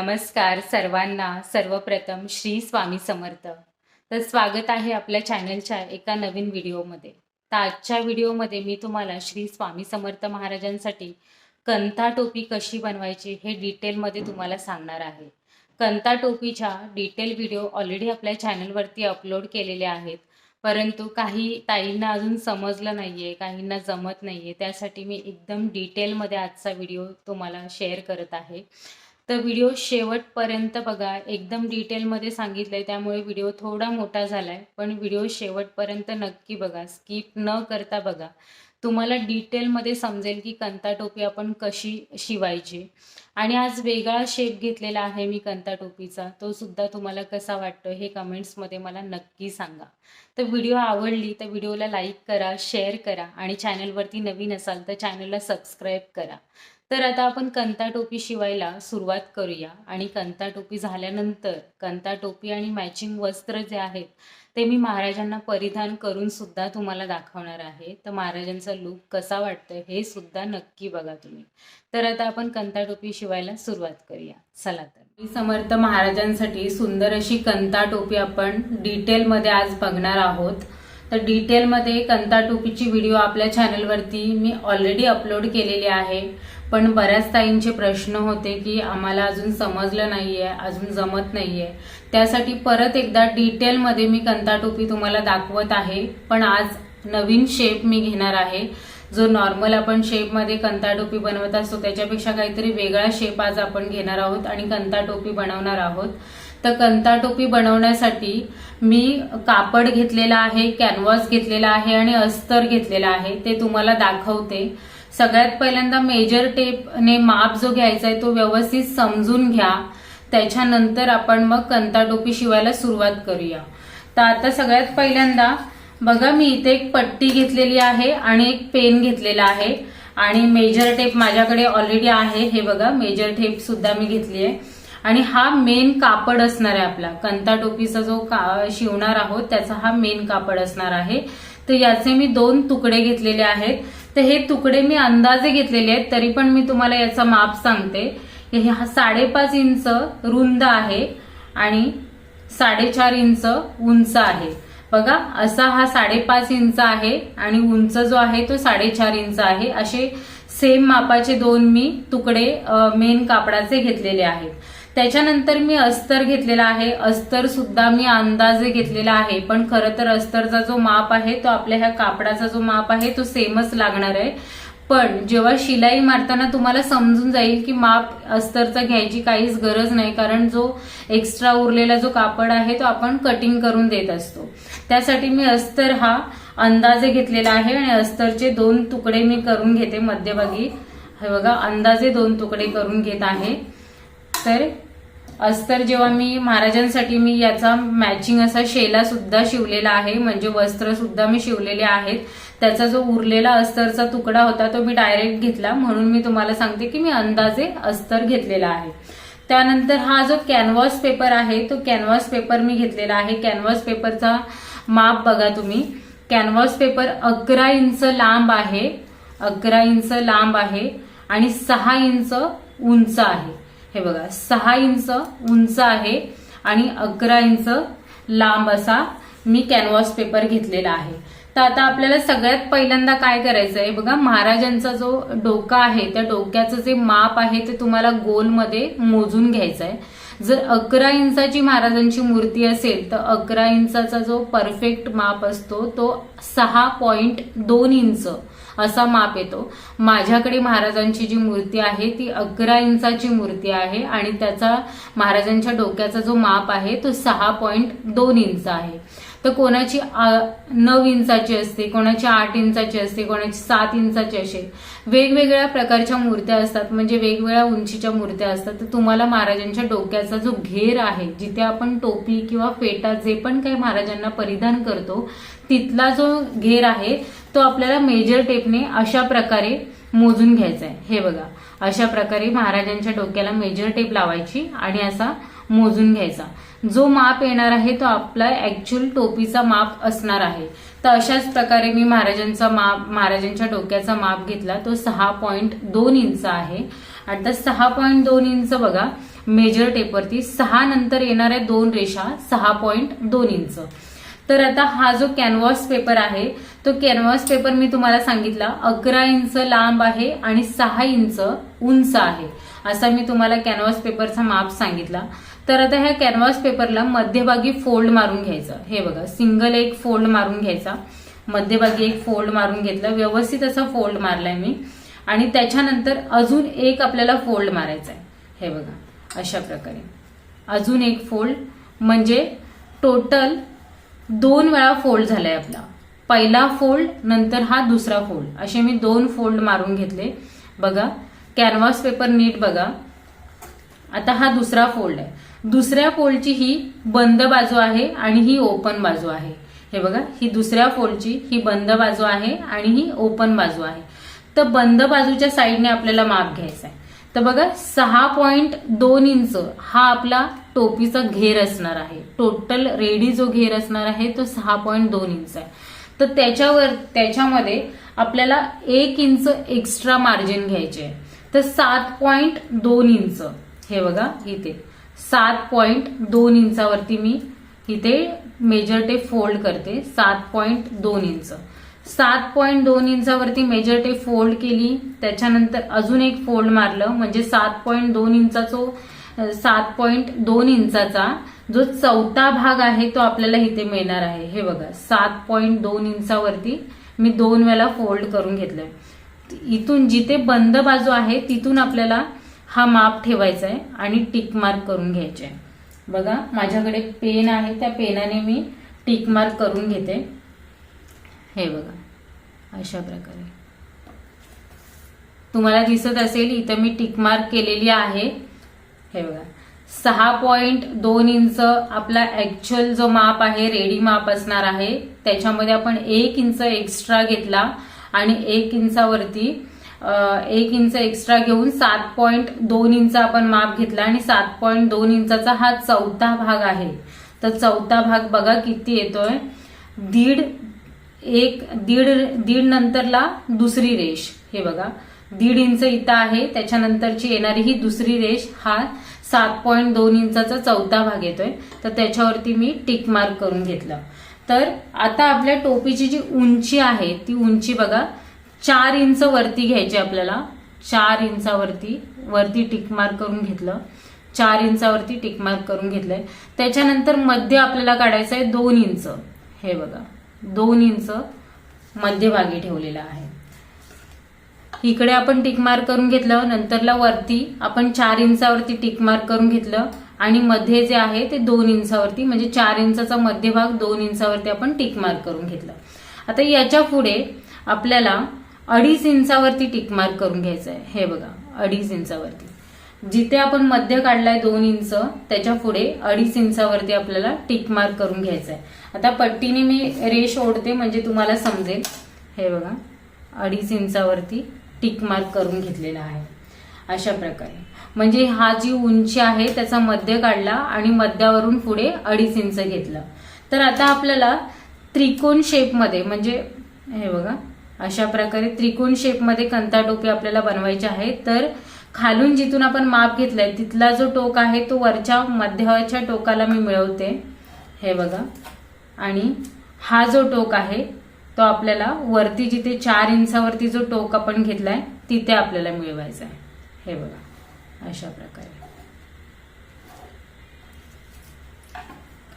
नमस्कार सर्वांना. सर्वप्रथम श्री स्वामी समर्थ. तर स्वागत आहे आपल्या चॅनलच्या एका नवीन व्हिडिओमध्ये तर आजच्या व्हिडिओमध्ये मी तुम्हाला श्री स्वामी समर्थ महाराजांसाठी कंथा टोपी कशी बनवायची हे डिटेलमध्ये तुम्हाला सांगणार आहे. कंथा टोपीच्या डिटेल व्हिडिओ ऑलरेडी आपल्या चॅनलवरती अपलोड केलेले आहेत. परंतु काही ताईंना अजून समजलं नाही आहे काहींना जमत नाही आहे त्यासाठी मी एकदम डिटेलमध्ये आजचा व्हिडिओ तुम्हाला शेअर करत आहे. तर व्हिडिओ शेवटपर्यंत बघा. एकदम डिटेलमध्ये सांगितलं आहे त्यामुळे व्हिडिओ थोडा मोठा झाला आहे पण व्हिडिओ शेवटपर्यंत नक्की बघा. स्किप न करता बघा. तुम्हाला डिटेलमध्ये समजेल की कंता टोपी आपण कशी शिवायची. आणि आज वेगळा शेप घेतलेला आहे मी कंता टोपीचा तो सुद्धा तुम्हाला कसा वाटतो हे कमेंट्समध्ये मला नक्की सांगा. तर व्हिडिओ आवडली तर व्हिडिओला लाईक करा शेअर करा आणि चॅनलवरती नवीन असाल तर चॅनलला सबस्क्राईब करा. तर आता आपण कंता टोपी शिवायला सुरुवात करूया. आणि कंता टोपी झाल्यानंतर कंता टोपी आणि मॅचिंग वस्त्र जे आहेत ते मी महाराजांना परिधान करून सुद्धा तुम्हाला दाखवणार आहे. तर महाराजांचा लुक कसा वाटतोय हे सुद्धा नक्की बघा तुम्ही. तर आता आपण कंता टोपी शिवायला सुरुवात करूया. चला तर. मी समर्थ महाराजांसाठी सुंदर अशी कंता टोपी आपण डिटेलमध्ये आज बघणार आहोत. तर डिटेलमध्ये कंता टोपीची व्हिडिओ आपल्या चॅनलवरती मी ऑलरेडी अपलोड केलेली आहे. पण बऱ्याच ताईंचे प्रश्न होते की आम्हाला अजून समजलं नाहीये अजून जमत नाहीये. त्यासाठी परत एकदा डिटेलमध्ये मी कंता टोपी तुम्हाला दाखवत आहे. पण आज नवीन शेप मी घेणार आहे. जो नॉर्मल आपण शेपमध्ये कंता टोपी बनवत असतो त्याच्यापेक्षा काहीतरी वेगळा शेप आज आपण घेणार आहोत आणि कंता टोपी बनवणार आहोत. तर कंता टोपी बनवण्यासाठी मी कापड घेतलेला आहे कॅनव्हास घेतलेला आहे आणि अस्तर घेतलेला आहे ते तुम्हाला दाखवते. सगळ्यात पहिल्यांदा मेजर टेपने माप जो घ्यायचा आहे तो व्यवस्थित समजून घ्या. त्याच्यानंतर आपण मग कंता टोपी शिवायला सुरुवात करूया. तर आता सगळ्यात पहिल्यांदा बघा मी इथे एक पट्टी घेतलेली आहे आणि एक पेन घेतलेला आहे. आणि मेजर टेप माझ्याकडे ऑलरेडी आहे. हे बघा मेजर टेप सुद्धा मी घेतली आहे. आणि हा मेन कापड असणार आहे आपला. कंता टोपीचा जो का शिवणार आहोत त्याचा हा मेन कापड असणार आहे. तर याचे मी दोन तुकडे घेतलेले आहेत. तर हे तुकडे मी अंदाजे घेतलेले आहेत तरी पण मी तुम्हाला याचा माप सांगते. हे हा साडेपाच इंच रुंद आहे आणि साडेचार इंच उंच आहे. बघा असा हा साडेपाच इंच आहे आणि उंच जो आहे तो साडेचार इंच आहे. असे सेम मापाचे दोन मी तुकडे मेन कापडाचे घेतलेले आहेत. त्याच्यानंतर मी अस्तर घेतलेला आहे. अस्तर सुद्धा मी अंदाजे घेतलेला आहे. पण खरं तर अस्तरचा जो माप आहे तो आपल्या ह्या कापडाचा जो माप आहे तो सेमच लागणार आहे. पण जेव्हा शिलाई मारताना तुम्हाला समजून जाईल की माप अस्तरचा घ्यायची काहीच गरज नाही. कारण जो एक्स्ट्रा उरलेला जो कापड आहे तो आपण कटिंग करून देत असतो. त्यासाठी मी अस्तर हा अंदाजे घेतलेला आहे आणि अस्तरचे दोन तुकडे मी करून घेते मध्यभागी. हे बघा अंदाजे दोन तुकडे करून घेत आहे. अस्तर अस्तर जेव्हा मी महाराजांसाठी मी याचा मॅचिंग असा शेला सुद्धा शिवलेला आहे म्हणजे वस्त्र सुद्धा मी शिवलेले आहेत. त्याचा जो उरलेला अस्तरचा तुकडा होता तो मी डायरेक्ट घेतला. म्हणून मी तुम्हाला सांगते की मी अंदाजे अस्तर घेतलेला आहे. त्यानंतर हा जो कॅनव्हास पेपर आहे तो कॅनव्हास पेपर मी घेतलेला आहे. कॅनव्हास पेपरचा माप बघा तुम्ही. कॅनव्हास पेपर अकरा इंच लांब आहे. अकरा इंच लांब आहे आणि सहा इंच उंच आहे. हे बघा सहा इंच उंच आहे आणि अकरा इंच लांब असा मी कॅनव्हास पेपर घेतलेला आहे. तर आता आपल्याला सगळ्यात पहिल्यांदा काय करायचं आहे बघा महाराजांचा जो डोका आहे त्या डोक्याचं जे माप आहे ते तुम्हाला गोलमध्ये मोजून घ्यायचं आहे जर अकरा इंचाची महाराजांची मूर्ती असेल तर अकरा इंचाचा जो परफेक्ट माप असतो तो सहा पॉइंट दोन इंच असा माप येतो. माझ्याकडे महाराजांची जी मूर्ती आहे ती अकरा इंचाची मूर्ती आहे आणि त्याचा महाराजांच्या डोक्याचा जो माप आहे तो सहा पॉईंट दोन इंच आहे. तर कोणाची नऊ इंचाची असते कोणाची आठ इंचाची असते कोणाची सात इंचाची असेल वेगवेगळ्या प्रकारच्या मूर्त्या असतात म्हणजे वेगवेगळ्या उंचीच्या मूर्त्या असतात. तर तुम्हाला महाराजांच्या डोक्याचा जो घेर आहे जिथे आपण टोपी किंवा फेटा जे पण काही महाराजांना परिधान करतो तिथला जो घेर आहे तो आपल्याला मेजर टेपने अशा प्रकारे मोजून घ्यायचा आहे. हे बघा अशा प्रकारे महाराजांच्या डोक्याला मेजर टेप लावायची आणि असा मोजून घ्यायचा. जो माप येणार आहे तो आपला ऍक्च्युअल टोपीचा माप असणार आहे. तर अशाच प्रकारे मी महाराजांचा माप महाराजांच्या डोक्याचा माप घेतला. तो सहा पॉईंट दोन इंच आहे. आता सहा पॉईंट दोन इंच बघा मेजर टेपवरती सहा नंतर येणाऱ्या दोन रेषा सहा पॉईंट दोन इंच. तर आता हा जो कॅनव्हास पेपर आहे तो कॅनव्हास पेपर मी तुम्हाला सांगितला अकरा इंच लांब आहे आणि सहा इंच उंच आहे. असा मी तुम्हाला कॅनव्हास पेपरचा माप सांगितला. तर आता ह्या कॅनव्हास पेपरला मध्यभागी फोल्ड मारून घ्यायचं. हे बघा सिंगल एक फोल्ड मारून घ्यायचा. मध्यभागी एक फोल्ड मारून घेतला. व्यवस्थित असा फोल्ड मारलाय मी. आणि त्याच्यानंतर अजून एक आपल्याला फोल्ड मारायचा आहे हे बघा अशा प्रकारे. अजून एक फोल्ड म्हणजे टोटल दोन वेळा फोल्ड झालाय आपला. पहिला फोल्ड नंतर हा दुसरा फोल्ड असे मी दोन फोल्ड मारून घेतले. बघा कॅनव्हास पेपर नीट बघा. आता हा दुसरा फोल्ड आहे. दुसऱ्या फोल्डची ही बंद बाजू आहे आणि ही ओपन बाजू आहे. हे बघा ही दुसऱ्या फोल्डची ही बंद बाजू आहे आणि ही ओपन बाजू आहे. तर बंद बाजूच्या साईडने आपल्याला माप घ्यायचा आहे. तर बघा सहा पॉईंट दोन इंच हा आपला टोपीचा घेर असणार आहे. टोटल रेडी जो घेर असणार आहे तो सहा पॉईंट दोन इंच आहे. तर त्याच्यावर त्याच्यामध्ये आपल्याला एक इंच एक्स्ट्रा मार्जिन घ्यायचे आहे. तर सात पॉईंट दोन इंच. हे बघा इथे. सात पॉईंट दोन इंचावरती मी इथे मेजर टेप फोल्ड करते. सात पॉईंट दोन इंच. सात पॉईंट दोन इंचावरती मेजर टेप फोल्ड केली त्याच्यानंतर अजून एक फोल्ड मारलं म्हणजे सात पॉईंट दोन इंचाचो सात पॉईंट दोन इंचाचा जो चौथा भाग आहे तो आपल्याला इथे मिळणार आहे. हे बघा सात पॉईंट दोन इंचावरती मी दोन वेळा फोल्ड करून घेतलंय. इथून जिथे बंद बाजू आहे तिथून आपल्याला हा माप ठेवायचा आहे आणि टिक मार्क करून घ्यायचे आहे बघा माझ्याकडे पेन आहे त्या पेनाने मी टिक मार्क करून घेते. हे बघा अशा प्रकारे. तुम्हाला दिसत असेल इथं मी टिक मार्क केलेली आहे. हे बघा सहा पॉईंट दोन इंच आपला ऍक्च्युअल जो माप आहे रेडी माप असणार आहे. त्याच्यामध्ये आपण एक इंच एक्स्ट्रा घेतला आणि एक इंचावरती एक इंच एक्स्ट्रा घेऊन सात पॉईंट दोन इंच आपण माप घेतला आणि सात पॉईंट दोन इंचाचा हा चौथा भाग आहे. तर चौथा भाग बघा किती येतोय. दीड एक दीड दीड नंतरला दुसरी रेष. हे बघा. दीड इंच इथं आहे. त्याच्यानंतरची येणारी ही दुसरी रेष हा सात पॉईंट दोन इंचाचा चौथा भाग येतोय. तर त्याच्यावरती मी टिक मार्क करून घेतलं. तर आता आपल्या टोपीची जी उंची आहे ती उंची बघा. चार इंच वरती घ्यायचे आपल्याला. चार इंचावरती वरती टिक मार्क करून घेतलं. चार इंचावरती टिक मार्क करून घेतलंय. त्याच्यानंतर मध्य आपल्याला काढायचं आहे दोन इंच. हे बघा दोन इंच मध्यभागी ठेवलेला आहे. इकडे आपण टिक मार्क करून घेतलं नंतरला वरती आपण चार इंचावरती टिक मार्क करून घेतलं आणि मध्ये जे आहे ते दोन इंचावरती म्हणजे चार इंचाचा मध्यभाग दोन इंचावरती आपण टिक मार्क करून घेतलं. आता याच्यापुढे आपल्याला अडीच इंचावरती टिक मार्क करून घ्यायचं आहे हे बघा अडीच इंचावरती. जिथे आपण मध्य काढलाय दोन इंच त्याच्या पुढे अडीच इंचावरती आपल्याला टिक मार्क करून घ्यायचा आहे आता पट्टीने मी रेष ओढते म्हणजे तुम्हाला समजेल. हे बघा अडीच इंचावरती टिक मार्क करून घेतलेला आहे. अशा प्रकारे. म्हणजे हा जी उंची आहे त्याचा मध्य काढला आणि मध्यावरून पुढे अडीच इंच घेतलं. तर आता आपल्याला त्रिकोण शेपमध्ये म्हणजे हे बघा अशा प्रकारे त्रिकोण शेपमध्ये कंता टोपी आपल्याला बनवायची आहे. तर खालून जिथून आपण माप घेतलंय तिथला जो टोक आहे तो वरच्या मध्याच्या टोकाला मी मिळवते. हे बघा. आणि हा जो टोक आहे तो आपल्याला वरती जिथे चार इंचावरती जो टोक आपण घेतलाय तिथे आपल्याला मिळवायचा आहे. हे बघा. अशा प्रकारे.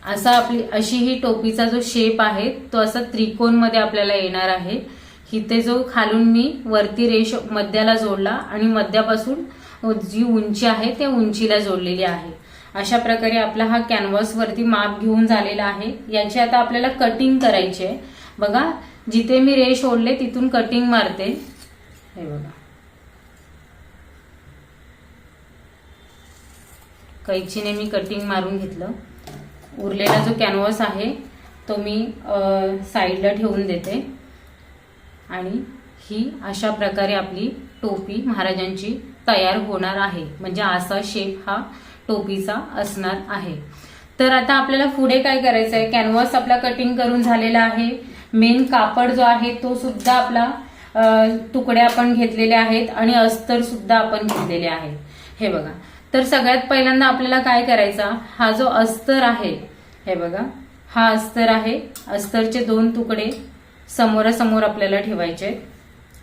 असा आपली अशी ही टोपीचा जो शेप आहे तो असा त्रिकोणमध्ये आपल्याला येणार आहे. इथे जो खालून मी वरती रेष मध्याला जोडला आणि मध्यापासून जी उंची आहे त्या उंचीला जोडलेली आहे. अशा प्रकारे आपला हा कॅनव्हासवरती माप घेऊन झालेला आहे. याची आता आपल्याला कटिंग करायची आहे. बघा जिथे मी रेष ओढले तिथून कटिंग मारते. हे बघा. कैचीने मी कटिंग मारून घेतलं. उरलेला जो कॅनव्हास आहे तो मी साईडला ठेवून देते. आणि ही अशा प्रकारे आपली टोपी महाराजांची तयार होणार आहे. म्हणजे असा शेप हा टोपीचा असणार आहे. तर आता आपल्याला पुढे काय करायचं आहे? कॅनव्हास आपला कटिंग करून झालेला आहे. मेन कापड जो आहे तो सुद्धा आपला तुकडे आपण घेतलेले आहेत आणि अस्तर सुद्धा आपण घेतलेले आहेत हे बघा. तर सगळ्यात पहिल्यांदा आपल्याला काय करायचा? हा जो अस्तर आहे हे बघा. हा अस्तर आहे. अस्तरचे दोन तुकडे समोरासमोर आपल्याला ठेवायचे.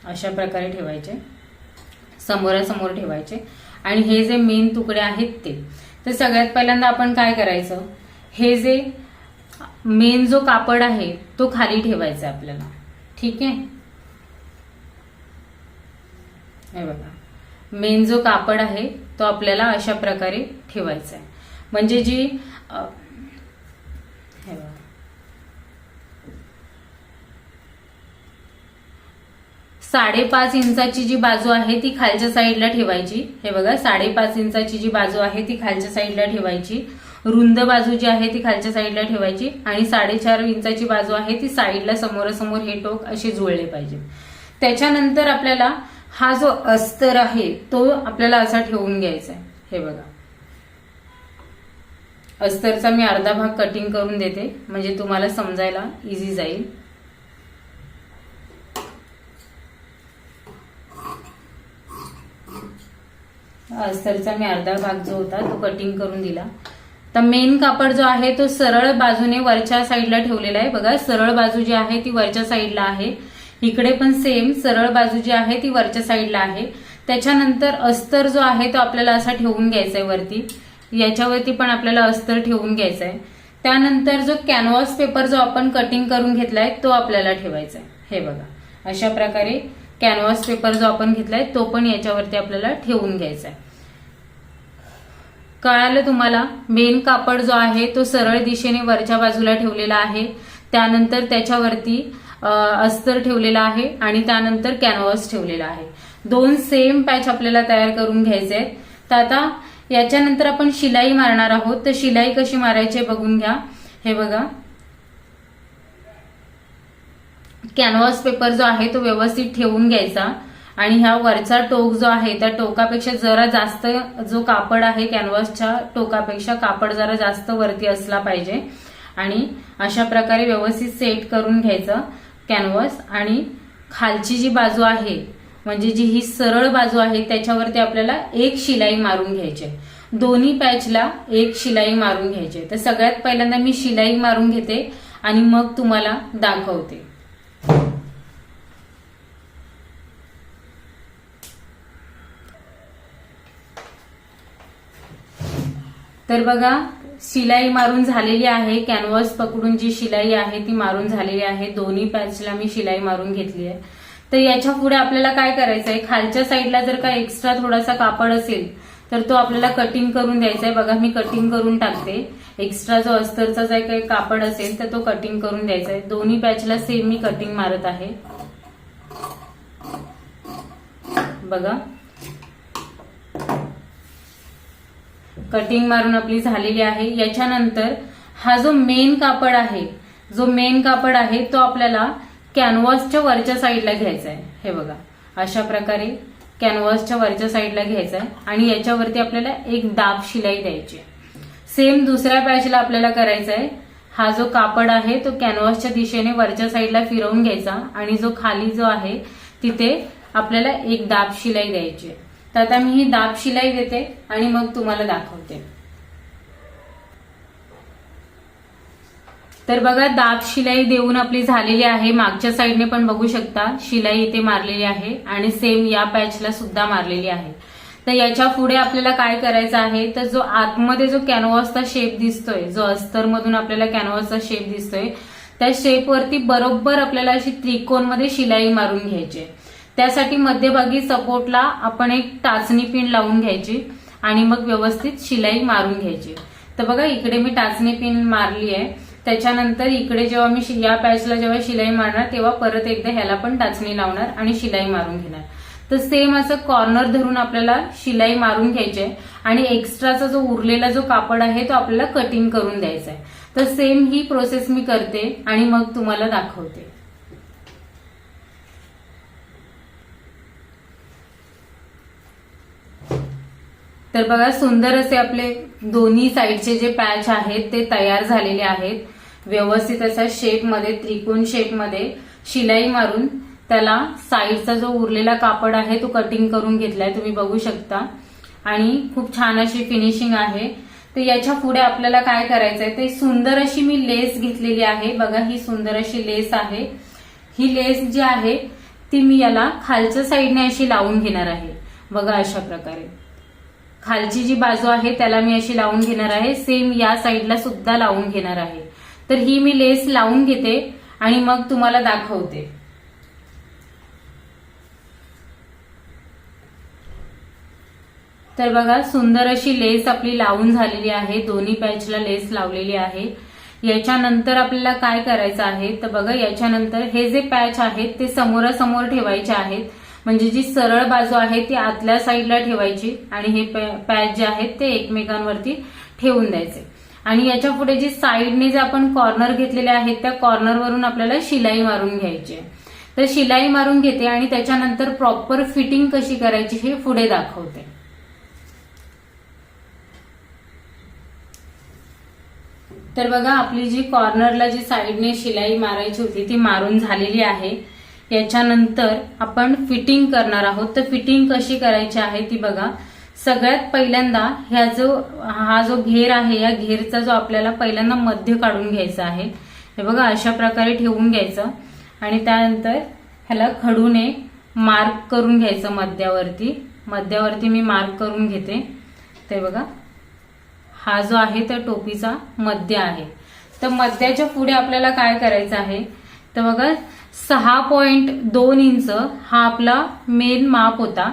अशा प्रकारे ठेवायचे. समोरासमोर ठेवायचे. आणि हे जे मेन तुकडे आहेत ते. तर सगळ्यात पहिल्यांदा आपण काय करायचं? हे जे मेन जो कापड आहे तो खाली ठेवायचा आहे आपल्याला. ठीक आहे? हे बघा. मेन जो कापड आहे तो आपल्याला अशा प्रकारे ठेवायचा आहे. म्हणजे जी अ, हे बघा साडेपाच इंचाची जी बाजू आहे ती खालच्या साईडला ठेवायची. हे बघा साडेपाच इंचाची जी बाजू आहे ती खालच्या साईडला ठेवायची. रुंद बाजू जी आहे ती खालच्या साईडला ठेवायची आणि साडेचार इंचाची बाजू आहे ती साईडला समोरासमोर हे टोक असे जुळले पाहिजे. त्याच्यानंतर आपल्याला हा जो अस्तर आहे तो आपल्याला असा ठेवून घ्यायचा आहे. हे बघा. अस्तरचा मी अर्धा भाग कटिंग करून देते. म्हणजे तुम्हाला समजायला इझी जाईल. अस्तरचा मी अर्धा भाग जो होता तो कटिंग करून दिला. तर मेन कापड जो आहे तो सरळ बाजूने वरच्या साईडला ठेवलेला आहे. बघा सरळ बाजू जी आहे ती वरच्या साईडला आहे. इकडे पण सेम सरळ बाजू जी आहे ती वरच्या साईडला आहे. त्याच्यानंतर अस्तर जो आहे तो आपल्याला असा ठेवून घ्यायचा आहे वरती. याच्यावरती पण आपल्याला अस्तर ठेवून घ्यायचा आहे त्यानंतर जो कॅनव्हास पेपर जो आपण कटिंग करून घेतलाय तो आपल्याला ठेवायचा आहे हे बघा अशा प्रकारे कॅनव्हास पेपर जो आपण घेतलाय तो पण याच्यावरती आपल्याला ठेवून घ्यायचा आहे कळालं तुम्हाला? मेन कापड जो आहे तो सरळ दिशेने वरच्या बाजूला ठेवलेला आहे. त्यानंतर त्याच्यावरती अस्तर ठेवलेला आहे आणि त्यानंतर कॅनव्हास ठेवलेला आहे. दोन सेम पॅच आपल्याला तयार करून घ्यायचे आहेत तर आता याच्यानंतर आपण शिलाई मारणार आहोत. तर शिलाई कशी मारायची बघून घ्या. हे बघा. कॅनव्हास पेपर जो आहे तो व्यवस्थित ठेवून घ्यायचा. आणि ह्या वरचा टोक जो आहे त्या टोकापेक्षा जरा जास्त जो कापड आहे कॅनव्हासच्या टोकापेक्षा कापड जरा जास्त वरती असला पाहिजे. आणि अशा प्रकारे व्यवस्थित सेट करून घ्यायचं कॅनव्हास आणि खालची जी बाजू आहे म्हणजे जी ही सरळ बाजू आहे त्याच्यावरती आपल्याला एक शिलाई मारून घ्यायची दोन्ही पॅचला एक शिलाई मारून घ्यायची आहे. तर सगळ्यात पहिल्यांदा मी शिलाई मारून घेते आणि मग तुम्हाला दाखवते. तर बघा शिलाई मारून झालेली आहे कॅनव्हास पकडून जी शिलाई आहे ती मारून झालेली आहे. दोन्ही पॅचला मी शिलाई मारून घेतली आहे. तर याच्यापुढे आपल्याला काय करायचं आहे खालच्या साईडला जर का एक्स्ट्रा थोडासा कापड असेल तर तो आपल्याला कटिंग करून द्यायचा आहे. बघा मी कटिंग करून टाकते. एक्स्ट्रा जो अस्तरचा जो काही कापड असेल तर तो कटिंग करून द्यायचा आहे. दोन्ही पॅचला सेम मी कटिंग मारत आहे. बघा. कटिंग मारून आपली झालेली आहे. याच्यानंतर हा जो मेन कापड आहे जो मेन कापड आहे तो आपल्याला कॅनव्हासच्या वरच्या साईडला घ्यायचा आहे हे बघा अशा प्रकारे कॅनव्हासच्या वरच्या साईडला घ्यायचा आहे आणि याच्यावरती आपल्याला एक दाब शिलाई द्यायची सेम दुसऱ्या पॅचला आपल्याला करायचा आहे हा जो कापड आहे तो कॅनव्हासच्या दिशेने वरच्या साईडला फिरवून घ्यायचा आणि जो खाली जो आहे तिथे आपल्याला एक दाब शिलाई द्यायची आहे. तर आता मी ही दाब शिलाई देते आणि मग तुम्हाला दाखवते. तर बघा दाब शिलाई देऊन आपली झालेली आहे. मागच्या साईडने पण बघू शकता शिलाई इथे मारलेली आहे आणि सेम या पॅचला सुद्धा मारलेली आहे. तर याच्यापुढे आपल्याला काय करायचं आहे? तर जो आतमध्ये जो कॅनव्हासचा शेप दिसतोय जो अस्तर मधून आपल्याला कॅनव्हासचा शेप दिसतोय त्या शेपवरती बरोबर आपल्याला अशी त्रिकोणमध्ये शिलाई मारून घ्यायची आहे. त्यासाठी मध्यभागी सपोर्टला आपण एक टाचणी पिन लावून घ्यायची आणि मग व्यवस्थित शिलाई मारून घ्यायची. तर बघा इकडे मी टाचणी पिन मारली आहे. त्याच्यानंतर इकडे जेव्हा मी या पॅचला जेव्हा शिलाई मारणार तेव्हा परत एकदा ह्याला पण टाचणी लावणार आणि शिलाई मारून घेणार. तर सेम असं कॉर्नर धरून आपल्याला शिलाई मारून घ्यायची आहे. आणि एक्स्ट्राचा जो उरलेला जो कापड आहे तो आपल्याला कटिंग करून द्यायचा आहे. तर सेम ही प्रोसेस मी करते आणि मग तुम्हाला दाखवते. तर बघा सुंदर असे आपले दोन्ही साईडचे जे पॅच आहेत ते तयार झालेले आहेत. व्यवस्थित असा शेपमध्ये त्रिकोण शेपमध्ये शिलाई मारून त्याला साईडचा जो उरलेला कापड आहे तो कटिंग करून घेतलाय तुम्ही बघू शकता. आणि खूप छान अशी फिनिशिंग आहे. तर याच्यापुढे आपल्याला काय करायचं आहे ते सुंदर अशी मी लेस घेतलेली आहे. बघा ही सुंदर अशी लेस आहे. ही लेस जी आहे ती मी याला खालच्या साईडने अशी लावून घेणार आहे. बघा अशा प्रकारे. खालची जी बाजू आहे त्याला मी अशी लावून घेणार आहे. सेम या साईडला सुद्धा लावून घेणार आहे. तर ही मी लेस लावून घेते आणि मग तुम्हाला दाखवते. तर बघा सुंदर अशी लेस आपली लावून झालेली आहे. दोन्ही पॅचला लेस लावलेली आहे. याच्यानंतर आपल्याला काय करायचं आहे? तर बघा याच्यानंतर हे जे पॅच आहेत ते समोरासमोर ठेवायचे आहेत. म्हणजे जी सरळ बाजू आहे ती आतल्या साईडला ठेवायची आणि हे पॅच जे आहेत ते एकमेकांवरती ठेवून द्यायचे. आणि याच्यापुढे जी साईडने जे आपण कॉर्नर घेतलेले आहेत त्या कॉर्नरवरून आपल्याला शिलाई मारून घ्यायची तर शिलाई मारून घेते आणि त्याच्यानंतर प्रॉपर फिटिंग कशी करायची हे पुढे दाखवते. तर बघा आपली जी कॉर्नरला जी साईडने शिलाई मारायची होती ती मारून झालेली आहे. याच्यानंतर आपण फिटिंग करणार आहोत. तर फिटिंग कशी करायची आहे ती बघा. सगळ्यात पहिल्यांदा ह्या जो हा जो घेर आहे या घेरचा जो आपल्याला पहिल्यांदा मध्य काढून घ्यायचा आहे. हे बघा अशा प्रकारे ठेवून घ्यायचं. आणि त्यानंतर ह्याला खडूने मार्क करून घ्यायचं मध्यावरती. मध्यावरती मी मार्क करून घेते. ते बघा हा जो आहे त्या टोपीचा मध्य आहे. तर मध्याच्या पुढे आपल्याला काय करायचं आहे? तर बघा सहा पॉइंट दोन इंच हा आपला मेन माप होता.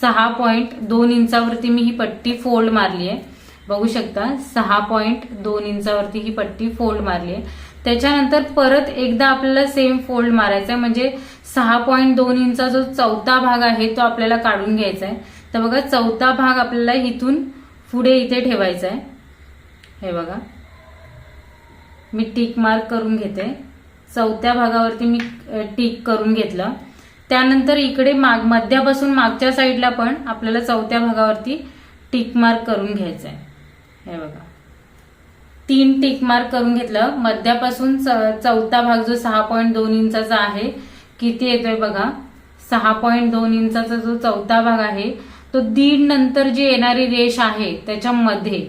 सहा पॉइंट दोन इंचावरती मी ही पट्टी फोल्ड मारली आहे. बघू शकता सहा पॉइंट दोन इंचावरती ही पट्टी फोल्ड मारली आहे. त्याच्यानंतर परत एकदा आपल्याला सेम फोल्ड मारायचा आहे. म्हणजे सहा पॉइंट दोन इंचा जो चौथा भाग आहे तो आपल्याला काढून घ्यायचा आहे. तर बघा चौथा भाग आपल्याला इथून पुढे इथे ठेवायचा आहे. हे बघा. मी टिक मार्क करून घेते. चौथ्या भागावरती मी टिक करून घेतलं. त्यानंतर इकडे माग मध्यापासून मागच्या साईडला पण आपल्याला चौथ्या भागावरती टिक मार्क करून घ्यायचं आहे हे बघा. तीन टिक मार्क करून घेतलं. मध्यापासून चौथा भाग जो सहा पॉईंट दोन इंचाचा आहे किती येतोय बघा? सहा पॉईंट दोन इंचाचा जो चौथा भाग आहे तो दीड नंतर जी येणारी रेष आहे त्याच्यामध्ये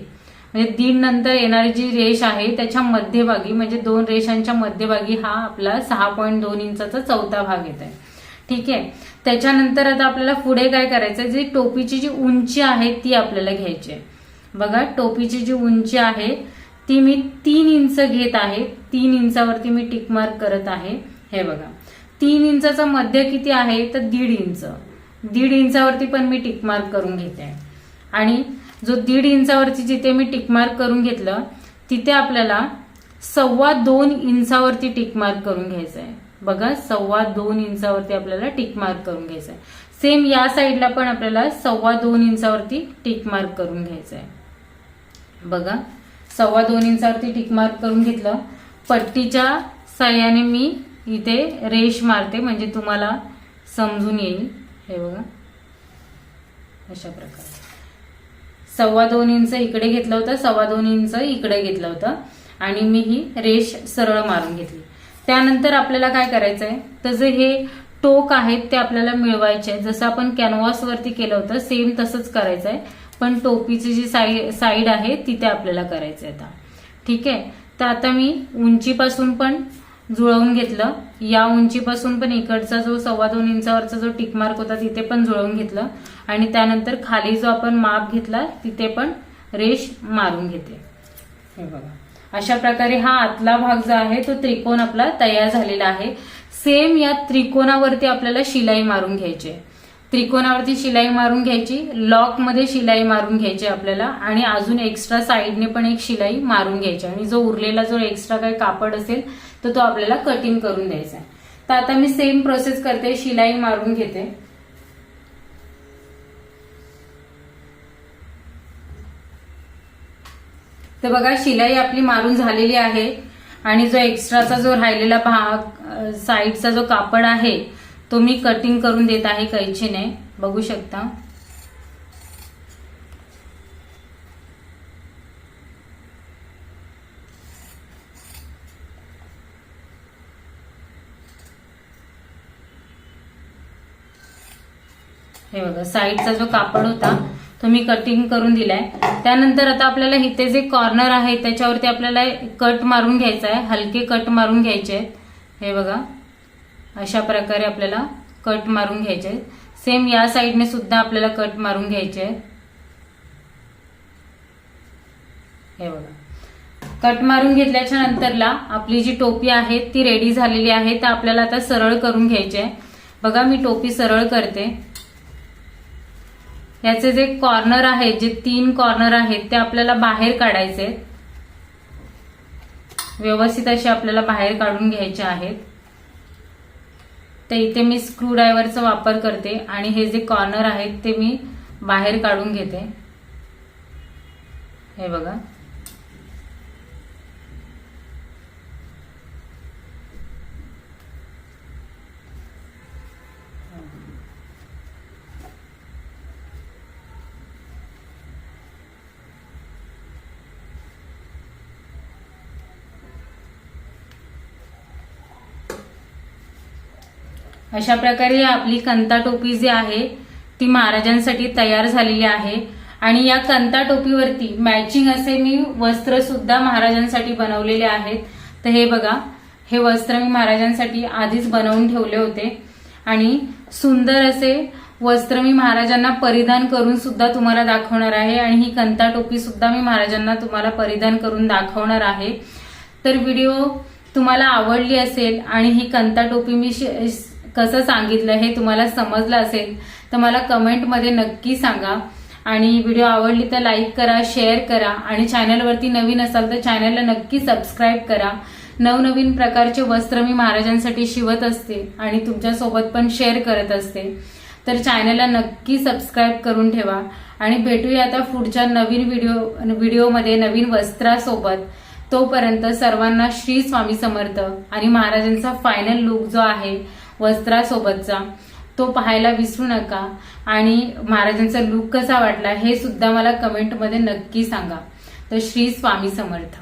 म्हणजे दीड नंतर येणारी जी रेष आहे त्याच्या मध्यभागी म्हणजे दोन रेषांच्या मध्यभागी हा आपला सहा पॉईंट दोन इंचाचा चौथा भाग येत आहे. ठीक आहे? त्याच्यानंतर आता आपल्याला पुढे काय करायचं जी टोपीची जी उंची आहे ती आपल्याला घ्यायची आहे. बघा टोपीची जी उंची आहे ती मी तीन इंच घेत आहे. तीन इंचावरती मी टिक मार्क करत आहे. हे बघा. तीन इंचाचा मध्य किती आहे? तर दीड इंच. दीड इंचावरती पण मी टिक मार्क करून घेते. आणि जो दीड इंचावरती जिथे मी टिक मार्क करून घेतलं तिथे आपल्याला सव्वा दोन इंचावरती टिक मार्क करून घ्यायचं आहे. बघा सव्वा दोन इंचावरती आपल्याला टिक मार्क करून घ्यायचं आहे. सेम या साईडला पण आपल्याला सव्वा दोन इंचावरती टिक मार्क करून घ्यायचं आहे. बघा सव्वा दोन इंचावरती टिक मार्क करून घेतलं. पट्टीच्या साह्याने मी इथे रेश मारते म्हणजे तुम्हाला समजून येईल. हे बघा अशा प्रकारे. सव्वा दोन इंच इकडे घेतलं होतं सव्वा दोन इंच इकडे घेतलं होतं. आणि मी ही रेश सरळ मारून घेतली. त्यानंतर आपल्याला काय करायचं आहे तर जे हे टोक आहेत ते आपल्याला मिळवायचे आहे जसं आपण कॅनव्हासवरती केलं होतं सेम तसंच करायचं आहे पण टोपीची जी साई साईड आहे तिथे आपल्याला करायचं आहे आता. ठीक आहे? तर आता मी उंचीपासून पण जुळवून घेतलं. या उंचीपासून पण इकडचा जो सव्वा दोन इंचावरचा जो टिकमार्क होता तिथे पण जुळवून घेतलं. आणि त्यानंतर खाली जो आपण माप घेतला तिथे पण रेश मारून घेते. हे बघा. अशा प्रकारे हा आतला भाग जो आहे तो त्रिकोण आपला तयार झालेला आहे. सेम या त्रिकोणावरती आपल्याला शिलाई मारून घ्यायची आहे. त्रिकोणावरती शिलाई मारून घ्यायची लॉकमध्ये शिलाई मारून घ्यायची आपल्याला आणि अजून एक्स्ट्रा साईडने पण एक शिलाई मारून घ्यायची आणि जो उरलेला जो एक्स्ट्रा काही कापड असेल तर तो आपल्याला कटिंग करून द्यायचा आहे. तर आता मी सेम प्रोसेस करते शिलाई मारून घेते. तर बघा शिलाई आपली मारून झालेली आहे आणि जो एक्स्ट्राचा जो राहिलेला भाग साईडचा जो कापड आहे तो मी कटिंग करून देत आहे कैचीने. बघू शकता. हे बघा साईडचा जो कापड होता तो मी कटिंग करून दिलाय. त्यानंतर आता आपल्याला इथे जे कॉर्नर आहे त्याच्यावरती आपल्याला कट मारून घ्यायचा आहे. हलके कट मारून घ्यायचे आहेत. हे बघा. अशा प्रकारे आपल्याला कट मारून घ्यायचे आहेत. सेम या साईडने सुद्धा आपल्याला कट मारून घ्यायचे आहेत. हे बघा. कट मारून घेतल्याच्या नंतरला आपली जी टोपी आहे ती रेडी झालेली आहे. तर आपल्याला आता सरळ करून घ्यायची आहे. बघा मी टोपी सरळ करते. याचे जे कॉर्नर आहेत जे तीन कॉर्नर आहेत ते आपल्याला बाहेर काढायचे. व्यवस्थित असे आपल्याला बाहेर काढून घ्यायचे आहेत. तर इथे मी स्क्रूड्रायव्हरचा वापर करते आणि हे जे कॉर्नर आहेत ते मी बाहेर काढून घेते. हे बघा. अशा प्रकारे आपली कंता टोपी जी आहे ती महाराजांसाठी तयार झालेली आहे. आणि या कंता टोपीवरती मॅचिंग असे मी वस्त्र सुद्धा महाराजांसाठी बनवलेले आहेत. तर हे बघा हे वस्त्र मी महाराजांसाठी आधीच बनवून ठेवले होते. आणि सुंदर असे वस्त्र मी महाराजांना परिधान करून सुद्धा तुम्हाला दाखवणार आहे. आणि ही कंता टोपी सुद्धा मी महाराजांना तुम्हाला परिधान करून दाखवणार आहे. तर व्हिडिओ तुम्हाला आवडली असेल आणि ही कंता टोपी मी श- कसं सांगितलं हे तुम्हाला समजलं असेल तर मला कमेंटमध्ये नक्की सांगा. आणि व्हिडिओ आवडली तर लाईक करा शेअर करा. आणि चॅनलवरती नवीन असाल तर चॅनलला नक्की सबस्क्राईब करा. नवनवीन प्रकारचे वस्त्र मी महाराजांसाठी शिवत असते आणि तुमच्यासोबत पण शेअर करत असते. तर चॅनलला नक्की सबस्क्राईब करून ठेवा. आणि भेटूया आता पुढच्या नवीन व्हिडिओ व्हिडिओमध्ये नवीन वस्त्रासोबत. तोपर्यंत सर्वांना श्री स्वामी समर्थ आणि महाराजांचा फायनल लुक जो आहे वस्त्रासोबतचा. तो पाहायला विसरू नका आणि महाराजांचा लुक कसा वाटला हे सुद्धा मला कमेंटमध्ये नक्की सांगा. तर श्री स्वामी समर्थ.